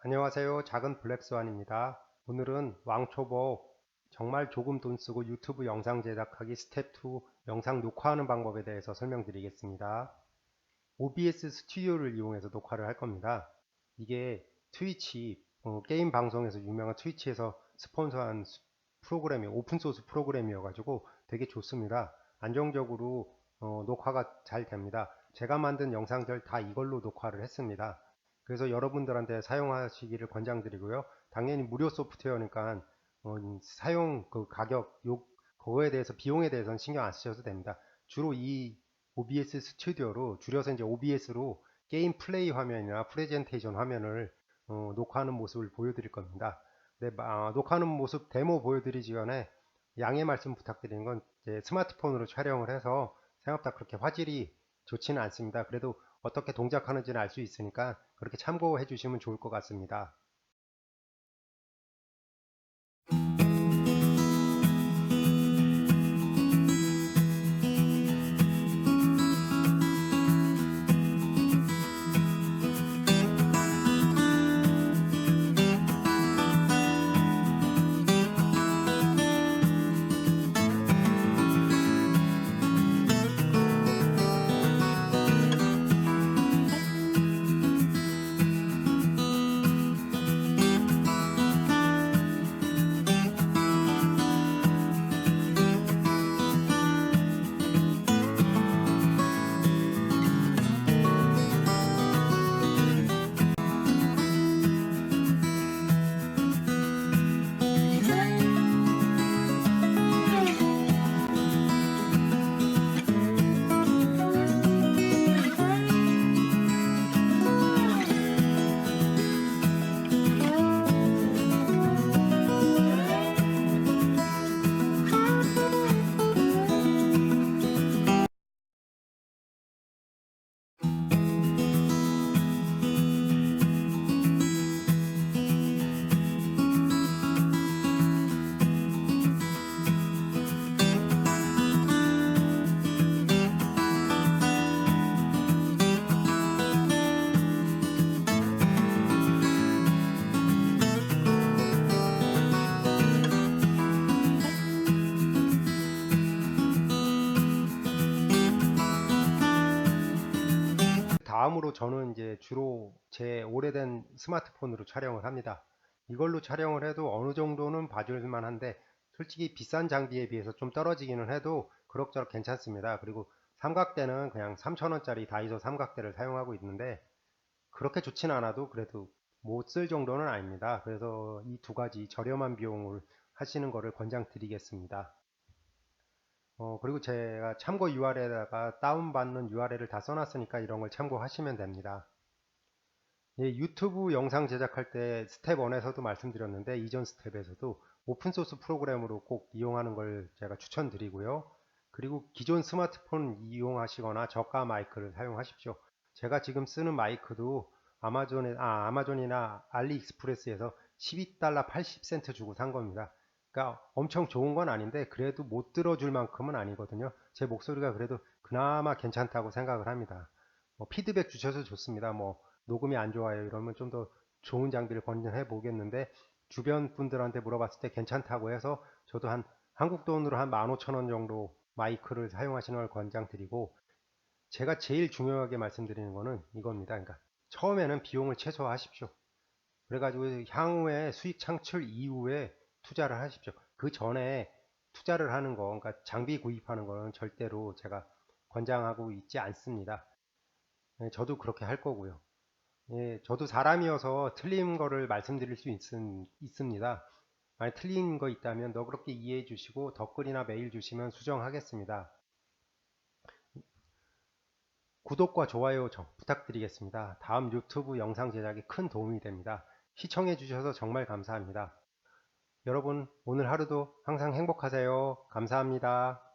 안녕하세요. 작은 블랙스완입니다. 오늘은 왕초보 정말 조금 돈 쓰고 유튜브 영상 제작하기 스텝 2 영상 녹화하는 방법에 대해서 설명드리겠습니다. OBS 스튜디오를 이용해서 녹화를 할 겁니다. 이게 트위치 어, 게임 방송에서 유명한 트위치에서 스폰서한 수- 프로그램이 오픈소스 프로그램이어 가지고 되게 좋습니다. 안정적으로 어, 녹화가 잘 됩니다. 제가 만든 영상들 다 이걸로 녹화를 했습니다. 그래서 여러분들한테 사용하시기를 권장드리고요. 당연히 무료 소프트웨어니까 어, 사용 그 가격 요 그거에 대해서 비용에 대해서는 신경 안 쓰셔도 됩니다. 주로 이 OBS 스튜디오로 줄여서 이제 OBS로 게임 플레이 화면이나 프레젠테이션 화면을 어, 녹화하는 모습을 보여드릴 겁니다. 네, 아, 녹화하는 모습 데모 보여드리기 전에 양해 말씀 부탁드리는 건 이제 스마트폰으로 촬영을 해서 생각보다 그렇게 화질이 좋지는 않습니다. 그래도 어떻게 동작하는지는 알 수 있으니까 그렇게 참고해 주시면 좋을 것 같습니다. 다음으로 저는 이제 주로 제 오래된 스마트폰으로 촬영을 합니다. 이걸로 촬영을 해도 어느 정도는 봐줄 만 한데 솔직히 비싼 장비에 비해서 좀 떨어지기는 해도 그럭저럭 괜찮습니다. 그리고 삼각대는 그냥 3,000원짜리 다이소 삼각대를 사용하고 있는데 그렇게 좋진 않아도 그래도 못 쓸 정도는 아닙니다. 그래서 이 두 가지 저렴한 비용을 하시는 거를 권장드리겠습니다. 어, 그리고 제가 참고 URL에다가 다운받는 URL을 다 써놨으니까 이런 걸 참고하시면 됩니다. 예, 유튜브 영상 제작할 때 스텝 1에서도 말씀드렸는데 이전 스텝에서도 오픈소스 프로그램으로 꼭 이용하는 걸 제가 추천드리고요. 그리고 기존 스마트폰 이용하시거나 저가 마이크를 사용하십시오. 제가 지금 쓰는 마이크도 아마존에, 아, 아마존이나 알리익스프레스에서 12달러 80센트 주고 산 겁니다. 그러니까 엄청 좋은 건 아닌데 그래도 못 들어줄 만큼은 아니거든요. 제 목소리가 그래도 그나마 괜찮다고 생각을 합니다. 뭐 피드백 주셔서 좋습니다. 뭐 녹음이 안 좋아요 이러면 좀 더 좋은 장비를 권장해 보겠는데 주변 분들한테 물어봤을 때 괜찮다고 해서 저도 한 한국 돈으로 한 15,000원 정도 마이크를 사용하시는 걸 권장드리고 제가 제일 중요하게 말씀드리는 거는 이겁니다. 그러니까 처음에는 비용을 최소화하십시오. 그래가지고 향후에 수익 창출 이후에 투자를 하십시오. 그 전에 투자를 하는 거, 그러니까 장비 구입하는 거는 절대로 제가 권장하고 있지 않습니다. 예, 저도 그렇게 할 거고요. 예, 저도 사람이어서 틀린 거를 말씀드릴 수 있, 있습니다. 만약 틀린 거 있다면 너그럽게 이해해 주시고 댓글이나 메일 주시면 수정하겠습니다. 구독과 좋아요 좀 부탁드리겠습니다. 다음 유튜브 영상 제작에 큰 도움이 됩니다. 시청해 주셔서 정말 감사합니다. 여러분 오늘 하루도 항상 행복하세요. 감사합니다.